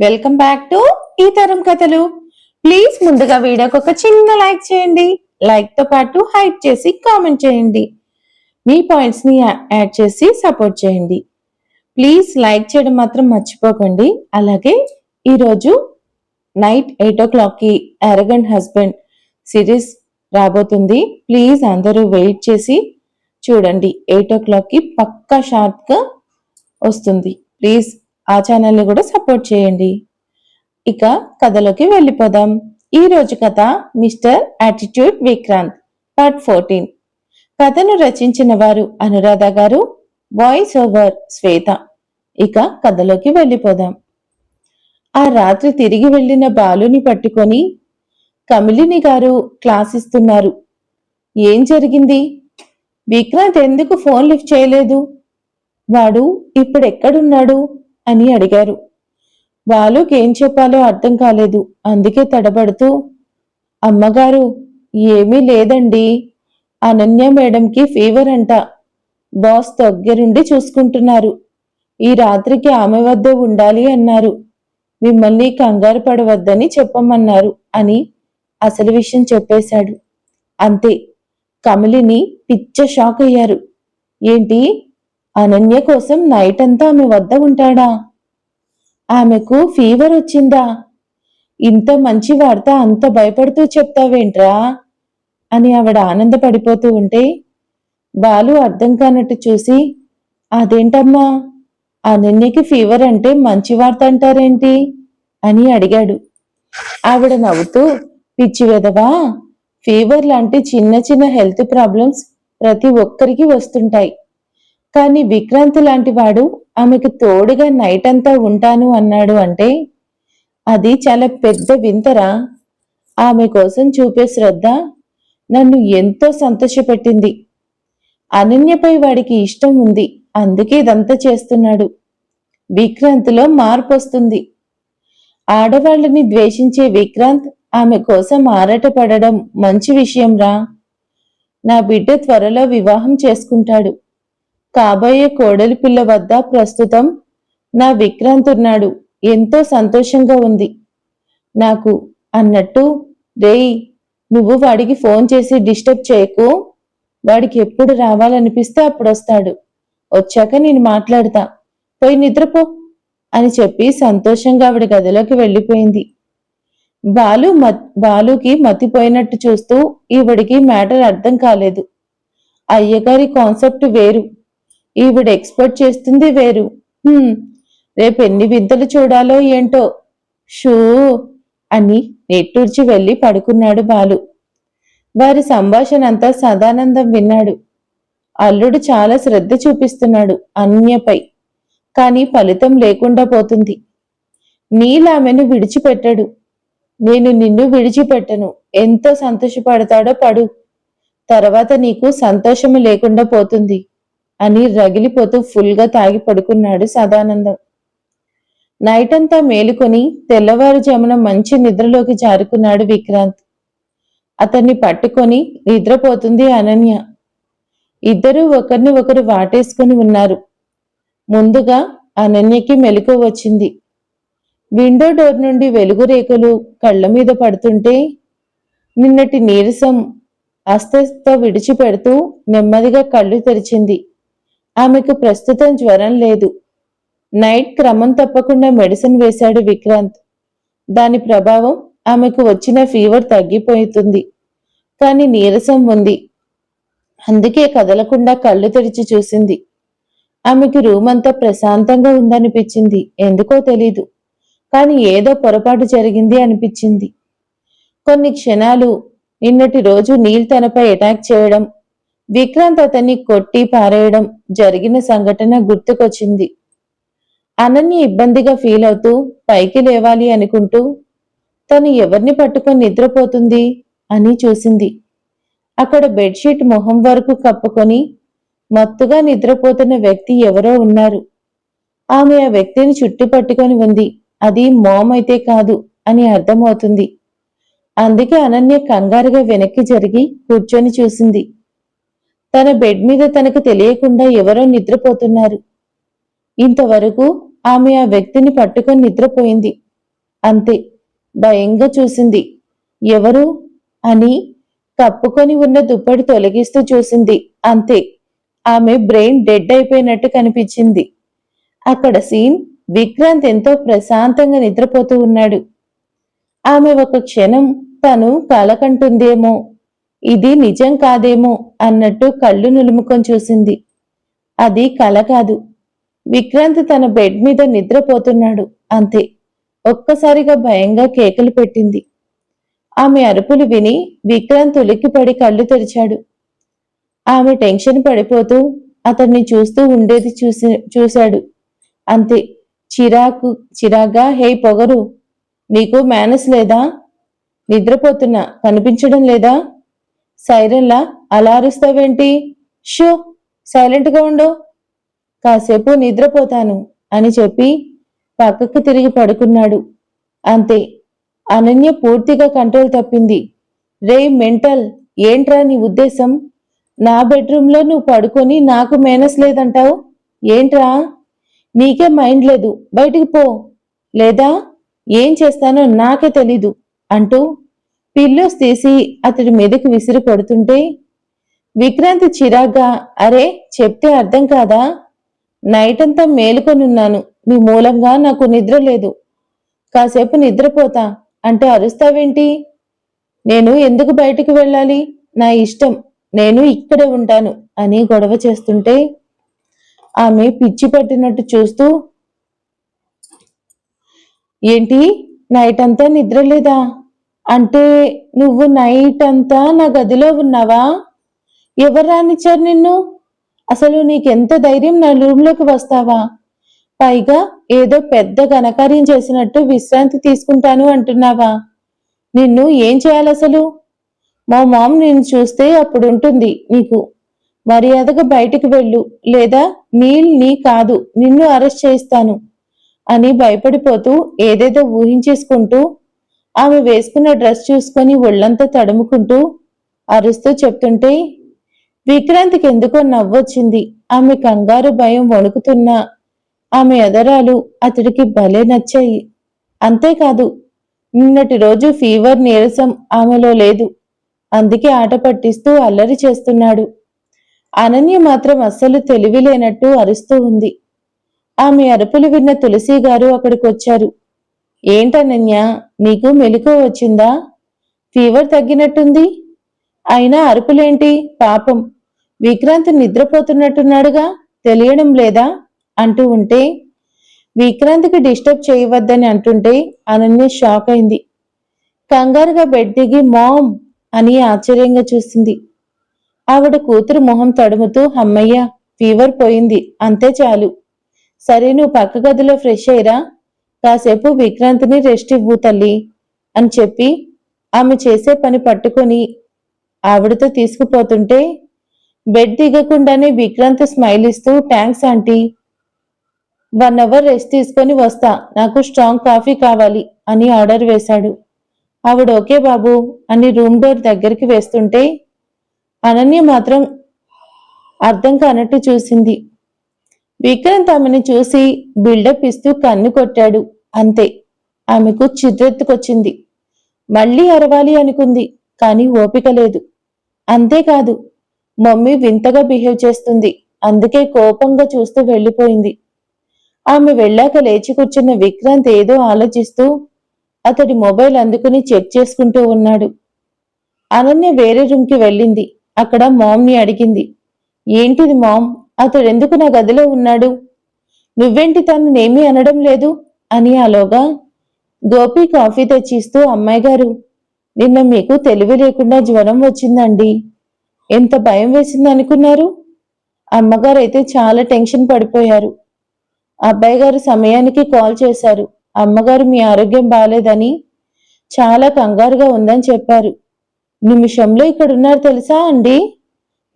Welcome back to ఈ తరం కథలు ప్లీజ్ ముందుగా వీడియోకి ఒక చిన్న లైక్ చేయండి. లైక్తో పాటు హైప్ చేసి కామెంట్ చేయండి. మీ పాయింట్స్ని యా- యాడ్ చేసి సపోర్ట్ చేయండి. ప్లీజ్ లైక్ చేయడం మాత్రం మర్చిపోకండి. అలాగే ఈరోజు నైట్ ఎయిట్ ఓ క్లాక్కి అరగంట్ హస్బెండ్ సిరీస్ రాబోతుంది. ప్లీజ్ అందరూ వెయిట్ చేసి చూడండి. ఎయిట్ ఓ క్లాక్కి పక్కా షార్ప్గా వస్తుంది. ప్లీజ్ ఆ ఛానల్ని కూడా సపోర్ట్ చేయండి. ఇక కథలోకి వెళ్ళిపోదాం. ఈ రోజు కథ mister attitude Vikrant part fourteen. కథను రచించిన వారు అనురాధ గారు వాయిస్ ఓవర్ శ్వేత. ఇక కథలోకి వెళ్ళిపోదాం. ఆ రాత్రి తిరిగి వెళ్ళిన బాలుని పట్టుకొని కమిలిని గారు క్లాస్ ఇస్తున్నారు. ఏం జరిగింది? విక్రాంత్ ఎందుకు ఫోన్ లిఫ్ట్ చేయలేదు? వాడు ఇప్పుడు ఎక్కడున్నాడు అని అడిగారు. బాలుకి ఏం చెప్పాలో అర్థం కాలేదు. అందుకే తడబడుతూ అమ్మగారు ఏమీ లేదండి. అనన్య మేడంకి ఫీవర్ అంట. బాస్ దగ్గరుండి చూసుకుంటున్నారు. ఈ రాత్రికి ఆమె వద్ద ఉండాలి అన్నారు. మిమ్మల్ని కంగారు పడవద్దని చెప్పమన్నారు అని అసలు విషయం చెప్పేశాడు. అంతే. కమలిని పిచ్చ షాక్ అయ్యారు ఏంటి? అనన్య కోసం నైట్ అంతా ఆమె వద్ద ఉంటాడా? ఆమెకు ఫీవర్ వచ్చిందా? ఇంత మంచి వార్త అంత భయపడుతూ చెప్తావేంట్రా? అని ఆవిడ ఆనందపడిపోతూ ఉంటే బాలు అర్థం కానట్టు చూసి అదేంటమ్మా? అనన్యకి ఫీవర్ అంటే మంచి వార్త అంటారేంటి? అని అడిగాడు. ఆవిడ నవ్వుతూ పిచ్చి వెదవా? ఫీవర్ లాంటి చిన్న చిన్న హెల్త్ ప్రాబ్లమ్స్ ప్రతి ఒక్కరికి వస్తుంటాయి. కానీ విక్రాంతి లాంటి వాడు ఆమెకు తోడుగా నైట్ అంతా ఉంటాను అన్నాడు అంటే అది చాలా పెద్ద వింతరా? ఆమె కోసం చూపే శ్రద్ధ నన్ను ఎంతో సంతోషపెట్టింది. అనన్యపై వాడికి ఇష్టం ఉంది అందుకే ఇదంతా చేస్తున్నాడు. విక్రాంత్లో మార్పు వస్తుంది. ఆడవాళ్ళని ద్వేషించే విక్రాంత్ ఆమె కోసం ఆరాటపడడం మంచి విషయంరా? నా బిడ్డ త్వరలో వివాహం చేసుకుంటాడు. కాబోయే కోడలి పిల్ల వద్ద ప్రస్తుతం నా విక్రాంత్ ఉన్నాడు. ఎంతో సంతోషంగా ఉంది. నాకు అన్నట్టు రేయ్ నువ్వు వాడికి ఫోన్ చేసి డిస్టర్బ్ చేయకు. వాడికి ఎప్పుడు రావాలనిపిస్తే అప్పుడు వస్తాడు వచ్చాక నేను మాట్లాడతా. పోయి నిద్రపో అని చెప్పి సంతోషంగా ఆవిడ గదిలోకి వెళ్ళిపోయింది. బాలు మత్ బాలుకి మతిపోయినట్టు చూస్తూ ఈవిడికి మ్యాటర్ అర్థం కాలేదు. అయ్యగారి కాన్సెప్ట్ వేరు. ఈవిడ ఎక్స్పర్ట్ చేస్తుంది వేరు. రేపు ఎన్ని వింతలు చూడాలో ఏంటో. షూ అని నెట్టూర్చి వెళ్ళి పడుకున్నాడు బాలు. వారి సంభాషణ అంతా సదానందం విన్నాడు. అల్లుడు చాలా శ్రద్ధ చూపిస్తున్నాడు అన్యపై. కానీ ఫలితం లేకుండా పోతుంది. నీలామెను విడిచిపెట్టడు. నేను నిన్ను విడిచిపెట్టను. ఎంతో సంతోషపడతాడో పడు. తర్వాత నీకు సంతోషము లేకుండా పోతుంది. అని రగిలిపోతూ ఫుల్గా తాగి పడుకున్నాడు సదానందం. నైట్ అంతా మేలుకొని తెల్లవారుజామున మంచి నిద్రలోకి జారుకున్నాడు విక్రాంత్. అతన్ని పట్టుకొని నిద్రపోతుంది అనన్య. ఇద్దరూ ఒకరిని ఒకరు వాటేసుకుని ఉన్నారు. ముందుగా అనన్యకి మెలకు వచ్చింది. విండో డోర్ నుండి వెలుగు రేకులు కళ్ళ మీద పడుతుంటే నిన్నటి నీరసం అస్తస్త విడిచిపెడుతూ నెమ్మదిగా కళ్ళు తెరిచింది. ఆమెకు ప్రస్తుతం జ్వరం లేదు. నైట్ క్రమం తప్పకుండా మెడిసిన్ వేశాడు విక్రాంత్. దాని ప్రభావం ఆమెకు వచ్చిన ఫీవర్ తగ్గిపోతుంది. కానీ నీరసం ఉంది. అందుకే కదలకుండా కళ్ళు తెరిచి చూసింది. ఆమెకు రూమ్ అంతా ప్రశాంతంగా ఉందనిపించింది. ఎందుకో తెలీదు. కానీ ఏదో పొరపాటు జరిగింది అనిపించింది. కొన్ని క్షణాలు నిన్నటి రోజు నీల్ తనపై అటాక్ చేయడం విక్రాంత్ అతన్ని కొట్టి పారేయడం జరిగిన సంఘటన గుర్తుకొచ్చింది. అనన్య ఇబ్బందిగా ఫీల్ అవుతూ పైకి లేవాలి అనుకుంటూ తను ఎవరిని పట్టుకొని నిద్రపోతుంది? అని చూసింది. అక్కడ బెడ్షీట్ మొహం వరకు కప్పుకొని మత్తుగా నిద్రపోతున్న వ్యక్తి ఎవరో ఉన్నారు. ఆమె ఆ వ్యక్తిని చుట్టు పట్టుకొని ఉంది. అది మోమ్ అయితే కాదు అని అర్థమవుతుంది. అందుకే అనన్య కంగారుగా వెనక్కి జరిగి కూర్చొని చూసింది. తన బెడ్ మీద తనకు తెలియకుండా ఎవరో నిద్రపోతున్నారు. ఇంతవరకు ఆమె ఆ వ్యక్తిని పట్టుకొని నిద్రపోయింది. అంతే భయంగా చూసింది. ఎవరు అని కప్పుకొని ఉన్న దుప్పటి తొలగిస్తూ చూసింది. అంతే ఆమె బ్రెయిన్ డెడ్ అయిపోయినట్టు కనిపించింది. అక్కడ సీన్ విక్రాంత్ ఎంతో ప్రశాంతంగా నిద్రపోతూ ఉన్నాడు. ఆమె ఒక క్షణం తను కలకంటుందేమో. ఇది నిజం కాదేమో అన్నట్టు కళ్ళు నులుముకొని చూసింది. అది కల కాదు. విక్రాంత్ తన బెడ్ మీద నిద్రపోతున్నాడు. అంతే. ఒక్కసారిగా భయంగా కేకలు పెట్టింది. ఆమె అరుపులు విని విక్రాంత్ ఉలిక్కిపడి కళ్ళు తెరిచాడు. ఆమె టెన్షన్ పడిపోతూ అతన్ని చూస్తూ ఉండేది చూసి చూశాడు. అంతే. చిరాకు చిరాగ్గా హే పొగరు నీకు మేనస్ లేదా? నిద్రపోతున్నా. కనిపించడం లేదా? సైరన్లా అలా అరుస్తావేంటి షో సైలెంట్గా ఉండు. కాసేపు నిద్రపోతాను అని చెప్పి పక్కకు తిరిగి పడుకున్నాడు. అంతే. అనన్య పూర్తిగా కంట్రోల్ తప్పింది. రే మెంటల్ ఏంట్రా నీ ఉద్దేశం? నా బెడ్రూమ్లో నువ్వు పడుకొని నాకు మేనస్ లేదంటావు? ఏంట్రా? నీకే మైండ్ లేదు. బయటికి పో. లేదా? ఏం చేస్తానో నాకే తెలీదు అంటూ పిల్లోస్ తీసి అతడి మీదకి విసిరి కొడుతుంటే విక్రాంతి చిరాగ్గా అరే చెప్తే అర్థం కాదా? నైట్ అంతా మేలుకొనున్నాను. మీ మూలంగా నాకు నిద్ర లేదు. కాసేపు నిద్రపోతా. అంటే అరుస్తావేంటి? నేను ఎందుకు బయటికి వెళ్ళాలి? నా ఇష్టం. నేను ఇక్కడే ఉంటాను. అని గొడవ చేస్తుంటే ఆమె పిచ్చి పట్టినట్టు చూస్తూ ఏంటి? నైట్ అంతా నిద్ర లేదా? అంటే నువ్వు నైట్ అంతా నా గదిలో ఉన్నావా? ఎవరు రానిచ్చారు నిన్ను? అసలు నీకెంత ధైర్యం నా రూమ్లోకి వస్తావా? పైగా ఏదో పెద్ద ఘనకార్యం చేసినట్టు విశ్రాంతి తీసుకుంటాను అంటున్నావా? నిన్ను ఏం చేయాలి అసలు మా మామ్ నిన్ను చూస్తే అప్పుడు ఉంటుంది నీకు. మర్యాదగా బయటికి వెళ్ళు. లేదా నీల్ నీ కాదు నిన్ను అరెస్ట్ చేయిస్తాను అని భయపడిపోతూ ఏదేదో ఊహించేసుకుంటూ ఆమె వేసుకున్న డ్రెస్ చూసుకొని ఒళ్ళంతా తడుముకుంటూ అరుస్తూ చెప్తుంటే విక్రాంతికి ఎందుకో నవ్వొచ్చింది. ఆమె కంగారు భయం వణుకుతున్నా. ఆమె ఎదరాలు అతడికి భలే నచ్చాయి. అంతేకాదు నిన్నటి రోజు ఫీవర్ నీరసం ఆమెలో లేదు. అందుకే ఆట పట్టిస్తూ అల్లరి చేస్తున్నాడు. అనన్య మాత్రం అస్సలు తెలివి లేనట్టు అరుస్తూ ఉంది. ఆమె అరుపులు విన్న తులసి గారు అక్కడికి వచ్చారు ఏంటనన్య నీకు మెలకువ వచ్చిందా? ఫీవర్ తగ్గినట్టుంది. అయినా అరుపులేంటి? పాపం. విక్రాంత్ నిద్రపోతున్నట్టున్నాడుగా? తెలియడం లేదా? అంటూ ఉంటే విక్రాంత్కి డిస్టర్బ్ చేయవద్దని అంటుంటే అనన్య షాక్ అయింది. కంగారుగా బెడ్ దిగి మామ్ అని ఆశ్చర్యంగా చూసింది. ఆవిడ కూతురు మొహం తడుముతూ అమ్మయ్య ఫీవర్ పోయింది అంతే చాలు. సరే నువ్వు పక్క గదిలో ఫ్రెష్ అయ్యిరా. కాసేపు విక్రాంతిని రెస్ట్ ఇవ్వు తల్లి అని చెప్పి ఆమె చేసే పని పట్టుకొని ఆవిడతో తీసుకుపోతుంటే బెడ్ దిగకుండానే విక్రాంత్ స్మైల్ ఇస్తూ thanks aunty. One hour rest తీసుకొని వస్తా. నాకు స్ట్రాంగ్ కాఫీ కావాలి అని ఆర్డర్ వేశాడు. ఆవిడ ఓకే బాబు అని రూమ్ డోర్ దగ్గరికి వేస్తుంటే అనన్య మాత్రం అర్థం కానట్టు చూసింది. విక్రాంత్ ఆమెను చూసి బిల్డప్ ఇస్తూ కన్ను కొట్టాడు. అంతే. ఆమెకు చిద్రెత్తుకొచ్చింది మళ్ళీ అరవాలి అనుకుంది కానీ ఓపిక లేదు. అంతేకాదు మమ్మీ వింతగా బిహేవ్ చేస్తుంది. అందుకే కోపంగా చూస్తూ వెళ్ళిపోయింది. ఆమె వెళ్ళాక లేచి కూర్చున్న విక్రాంత్ ఏదో ఆలోచిస్తూ అతడి మొబైల్ అందుకుని చెక్ చేసుకుంటూ ఉన్నాడు. అనన్య వేరే రూమ్కి వెళ్ళింది. అక్కడ మామ్ని అడిగింది. ఏంటిది మామ్? అతడెందుకు నా గదిలో ఉన్నాడు? నువ్వేంటి తననేమీ అనడం లేదు? అని ఆలోగా గోపి కాఫీ తెచ్చిస్తూ అమ్మాయి గారు నిన్న మీకు తెలివి లేకుండా జ్వరం వచ్చిందండి. ఎంత భయం వేసింది అనుకున్నారు? అమ్మగారు అయితే చాలా టెన్షన్ పడిపోయారు. అబ్బాయి గారు సమయానికి కాల్ చేశారు. అమ్మగారు మీ ఆరోగ్యం బాగాలేదని చాలా కంగారుగా ఉందని చెప్పారు. నిమిషంలో ఇక్కడ ఉన్నారు తెలుసా అండి?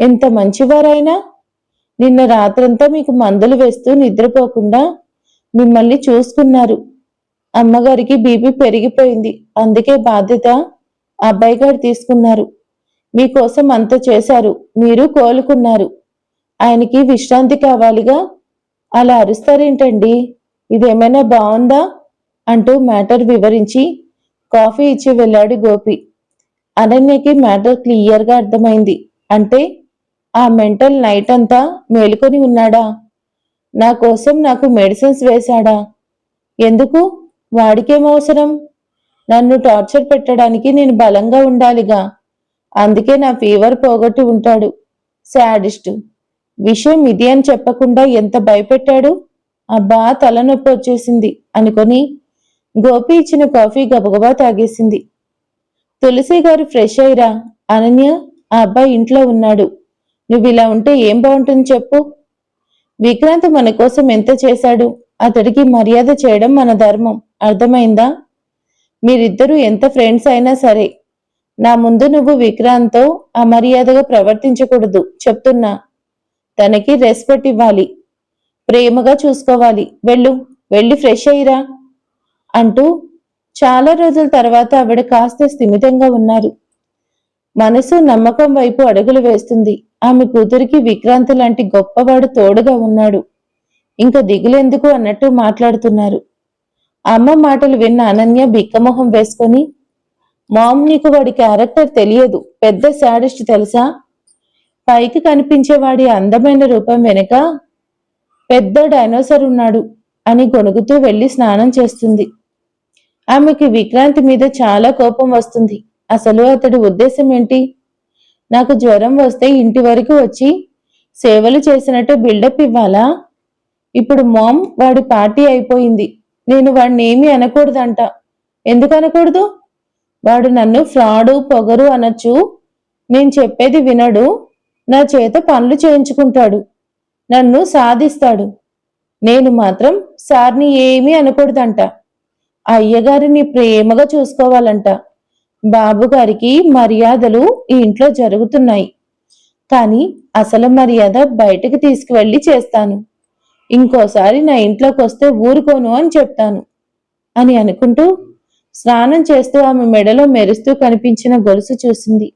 ఎంత మంచివారైనా నిన్న రాత్రంతా మీకు మందులు వేస్తూ నిద్రపోకుండా మిమ్మల్ని చూసుకున్నారు. అమ్మగారికి బీపీ పెరిగిపోయింది. అందుకే బాధ్యత అబ్బాయి గారు తీసుకున్నారు. మీకోసం అంత చేశారు. మీరు కోలుకున్నారు. ఆయనకి విశ్రాంతి కావాలిగా? అలా అరుస్తారేంటండి? ఇదేమైనా బాగుందా అంటూ మ్యాటర్ వివరించి కాఫీ ఇచ్చి వెళ్ళాడు గోపి. అనన్యకి మ్యాటర్ క్లియర్గా అర్థమైంది. అంటే ఆ మెంటల్ నైట్ అంతా మేలుకొని ఉన్నాడా? నా కోసం నాకు మెడిసిన్స్ వేశాడా? ఎందుకు? వాడికేం అవసరం? నన్ను టార్చర్ పెట్టడానికి నేను బలంగా ఉండాలిగా. అందుకే నా ఫీవర్ పోగొట్టి ఉంటాడు. శాడిస్ట్ విషయం ఇది అని చెప్పకుండా ఎంత భయపెట్టాడు? అబ్బా తలనొప్పి వచ్చేసింది అనుకొని గోపి ఇచ్చిన కాఫీ గబగబా తాగేసింది. తులసి గారు ఫ్రెష్ అయ్యిరా? అనన్య ఆ అబ్బాయి ఇంట్లో ఉన్నాడు. నువ్వు ఇలా ఉంటే ఏం బాగుంటుంది చెప్పు. విక్రాంత్ మన కోసం ఎంత చేశాడు? అతడికి మర్యాద చేయడం మన ధర్మం. అర్థమైందా? మీరిద్దరూ ఎంత ఫ్రెండ్స్ అయినా సరే నా ముందు నువ్వు విక్రాంత్తో అమర్యాదగా ప్రవర్తించకూడదు చెప్తున్నా. తనకి రెస్పెక్ట్ ఇవ్వాలి. ప్రేమగా చూసుకోవాలి. వెళ్ళు వెళ్ళి ఫ్రెష్ అయ్యిరా అంటూ చాలా రోజుల తర్వాత ఆవిడ కాస్త స్థిమితంగా ఉన్నారు. మనసు నమ్మకం వైపు అడుగులు వేస్తుంది. ఆమె కూతురికి విక్రాంత్ లాంటి గొప్పవాడు తోడుగా ఉన్నాడు. ఇంకా దిగులెందుకు అన్నట్టు మాట్లాడుతున్నారు. అమ్మ మాటలు విన్న అనన్య బిక్కమొహం వేసుకొని మామ్ నీకు వాడి క్యారెక్టర్ తెలియదు. పెద్ద శాడిస్ట్ తెలుసా? పైకి కనిపించే వాడి అందమైన రూపం వెనుక పెద్ద డైనోసర్ ఉన్నాడు అని గొనుగుతూ వెళ్ళి స్నానం చేస్తుంది. ఆమెకి విక్రాంతి మీద చాలా కోపం వస్తుంది. అసలు అతడి ఉద్దేశం ఏంటి? నాకు జ్వరం వస్తే ఇంటి వరకు వచ్చి సేవలు చేసినట్టు బిల్డప్ ఇవ్వాలా? ఇప్పుడు మామ్ వాడి పార్టీ అయిపోయింది. నేను వాడిని ఏమీ అనకూడదంట. ఎందుకు అనకూడదు? వాడు నన్ను ఫ్రాడు పొగరు అనొచ్చు. నేను చెప్పేది వినడు. నా చేత పనులు చేయించుకుంటాడు. నన్ను సాధిస్తాడు. నేను మాత్రం సార్ని ఏమీ అనకూడదంట. అయ్యగారిని ప్రేమగా చూసుకోవాలంట. బాబు గారికి మర్యాదలు ఈ ఇంట్లో జరుగుతున్నాయి. కానీ అసలు మర్యాద బయటకు తీసుకువెళ్ళి చేస్తాను. ఇంకోసారి నా ఇంట్లోకి వస్తే ఊరుకోను అని చెప్తాను అని అనుకుంటూ స్నానం చేస్తూ ఆమె మెడలో మెరుస్తూ కనిపించిన గొలుసు చూసింది.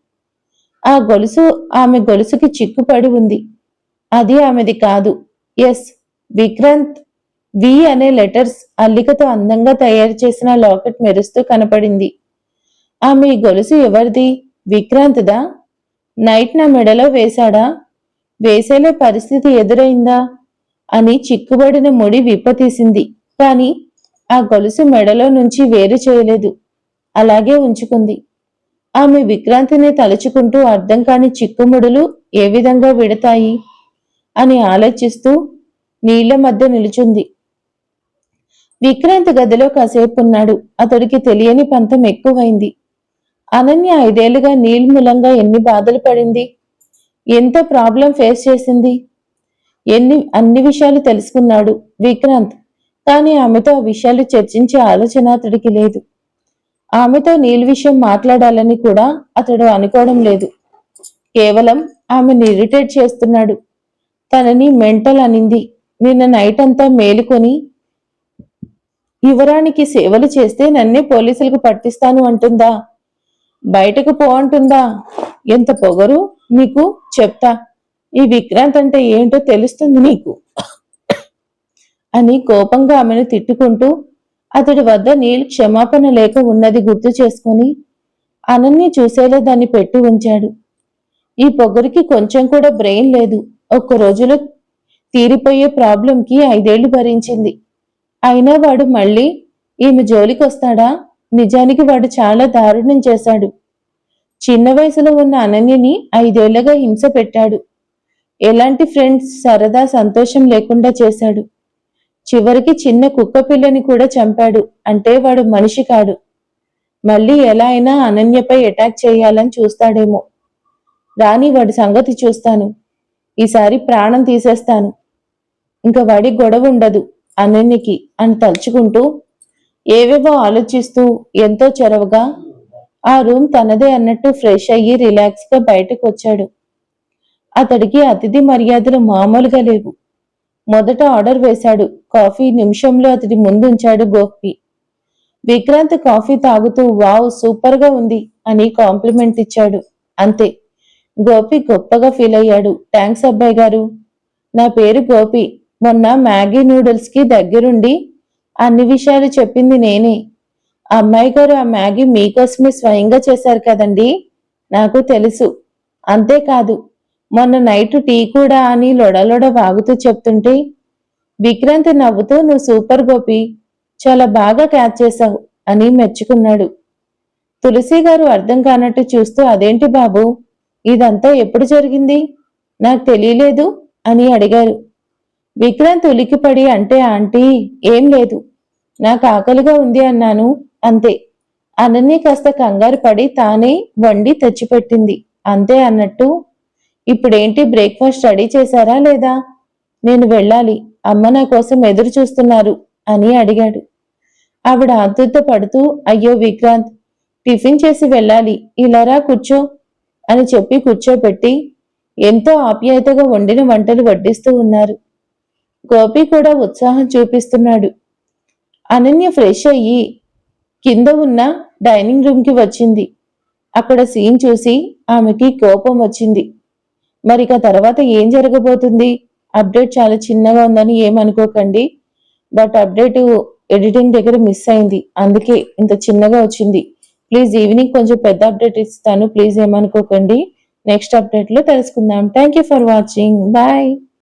ఆ గొలుసు ఆమె గొలుసుకి చిక్కుపడి ఉంది. అది ఆమెది కాదు. ఎస్ విక్రాంత్ వి అనే లెటర్స్ అల్లికతో అందంగా తయారు చేసిన లాకెట్ మెరుస్తూ కనపడింది. ఆమె మీ గొలుసు ఎవరిది? విక్రాంత్దా? నైట్ నా మెడలో వేశాడా? వేసేలే పరిస్థితి ఎదురైందా? అని చిక్కుబడిన ముడి విప్పతీసింది. కాని ఆ గొలుసు మెడలో నుంచి వేరు చేయలేదు. అలాగే ఉంచుకుంది. ఆమె విక్రాంతిని తలుచుకుంటూ అర్థం కాని చిక్కుముడులు ఏ విధంగా విడతాయి? అని ఆలోచిస్తూ నీళ్ళ మధ్య నిలుచుంది. విక్రాంత్ గదిలో కాసేపు ఉన్నాడు అతడికి తెలియని పంతం ఎక్కువైంది. అనన్య ఐదేళ్ళుగా నీల్మూలంగా ఎన్ని బాధలు పడింది? ఎంత ప్రాబ్లం ఫేస్ చేసింది. ఎన్ని అన్ని విషయాలు తెలుసుకున్నాడు విక్రాంత్ కానీ ఆమెతో ఆ విషయాలు చర్చించే ఆలోచన అతడికి లేదు. ఆమెతో నీల్ విషయం మాట్లాడాలని కూడా అతడు అనుకోవడం లేదు. కేవలం ఆమెను ఇరిటేట్ చేస్తున్నాడు. తనని మెంటల్ అనింది. నిన్న నైట్ అంతా మేలుకొని యువరానికి సేవలు చేస్తే నన్నే పోలీసులకు పట్టిస్తాను అంటుందా? బయటకు పో అంటుందా ఎంత పొగరు? నీకు చెప్తా. ఈ విక్రాంత్ అంటే ఏంటో తెలుస్తుంది నీకు? అని కోపంగా ఆమెను తిట్టుకుంటూ అతడి వద్ద నీళ్ళు క్షమాపణ లేక ఉన్నది గుర్తు చేసుకుని అనన్య చూసేలా దాన్ని పెట్టి ఉంచాడు. ఈ పొగరికి కొంచెం కూడా బ్రెయిన్ లేదు. ఒక్క రోజులో తీరిపోయే ప్రాబ్లంకి ఐదేళ్ళు భరించింది. అయినా వాడు మళ్ళీ ఈమె జోలికొస్తాడా? నిజానికి వాడు చాలా దారుణం చేశాడు. చిన్న వయసులో ఉన్న అనన్యని ఐదేళ్ళగా హింస పెట్టాడు. ఎలాంటి ఫ్రెండ్స్ సరదా సంతోషం లేకుండా చేశాడు. చివరికి చిన్న కుక్క పిల్లని కూడా చంపాడు. అంటే వాడు మనిషి కాడు. మళ్ళీ ఎలా అయినా అనన్యపై అటాక్ చేయాలని చూస్తాడేమో. రాని వాడి సంగతి చూస్తాను. ఈసారి ప్రాణం తీసేస్తాను. ఇంకా వాడి గొడవ ఉండదు అనన్యకి అని తలుచుకుంటూ ఏవేవో ఆలోచిస్తూ ఎంతో చొరవగా ఆ రూమ్ తనదే అన్నట్టు ఫ్రెష్ అయ్యి రిలాక్స్గా బయటకు వచ్చాడు అతడికి అతిథి మర్యాదలు మామూలుగా లేవు. మొదట ఆర్డర్ వేశాడు. కాఫీ నిమిషంలో అతడి ముందుంచాడు గోపి. విక్రాంత్ కాఫీ తాగుతూ వావ్ సూపర్గా ఉంది అని కాంప్లిమెంట్ ఇచ్చాడు. అంతే. గోపి గొప్పగా ఫీల్ అయ్యాడు. థ్యాంక్స్ అబ్బాయి గారు. నా పేరు గోపి. మొన్న మ్యాగీ నూడిల్స్కి దగ్గరుండి అన్ని విషయాలు చెప్పింది నేనే. అమ్మాయి గారు ఆ మ్యాగీ మీకోసమే స్వయంగా చేశారు కదండి? నాకు తెలుసు. అంతేకాదు మొన్న నైట్ టీ కూడా అని లొడలొడ వాగుతూ చెప్తుంటే విక్రాంత్ నవ్వుతూ నువ్వు సూపర్ గోపి చాలా బాగా క్యాచ్ చేశావు అని మెచ్చుకున్నాడు. తులసి గారు అర్థం కానట్టు చూస్తూ అదేంటి బాబు ఇదంతా ఎప్పుడు జరిగింది? నాకు తెలియలేదు అని అడిగారు. విక్రాంత్ ఉలికిపడి అంటే ఆంటీ ఏం లేదు. నాకు ఆకలిగా ఉంది అన్నాను. అంతే. అనన్య కాస్త కంగారు పడి తానే వండి తెచ్చిపెట్టింది. అంతే అన్నట్టు. ఇప్పుడేంటి బ్రేక్ఫాస్ట్ రెడీ చేశారా లేదా? నేను వెళ్ళాలి. అమ్మ నా కోసం ఎదురు చూస్తున్నారు అని అడిగాడు. ఆవిడ ఆతృత పడుతూ అయ్యో విక్రాంత్ టిఫిన్ చేసి వెళ్ళాలి. ఇలారా కూర్చో అని చెప్పి కూర్చోబెట్టి ఎంతో ఆప్యాయతగా వండిన వంటలు వడ్డిస్తూ ఉన్నారు. గోపి కూడా ఉత్సాహం చూపిస్తున్నాడు. అనన్య ఫ్రెష్ అయ్యి కింద ఉన్న డైనింగ్ రూమ్కి వచ్చింది. అక్కడ సీన్ చూసి ఆమెకి కోపం వచ్చింది. మరిక తర్వాత ఏం జరగబోతుంది? అప్డేట్ చాలా చిన్నగా ఉందని ఏమనుకోకండి. బట్ అప్డేట్ ఎడిటింగ్ దగ్గర మిస్ అయింది. అందుకే ఇంత చిన్నగా వచ్చింది. ప్లీజ్ ఈవినింగ్ కొంచెం పెద్ద అప్డేట్ ఇస్తాను. ప్లీజ్ ఏమనుకోకండి. నెక్స్ట్ అప్డేట్లో తెలుసుకుందాం. Thank you for watching. Bye.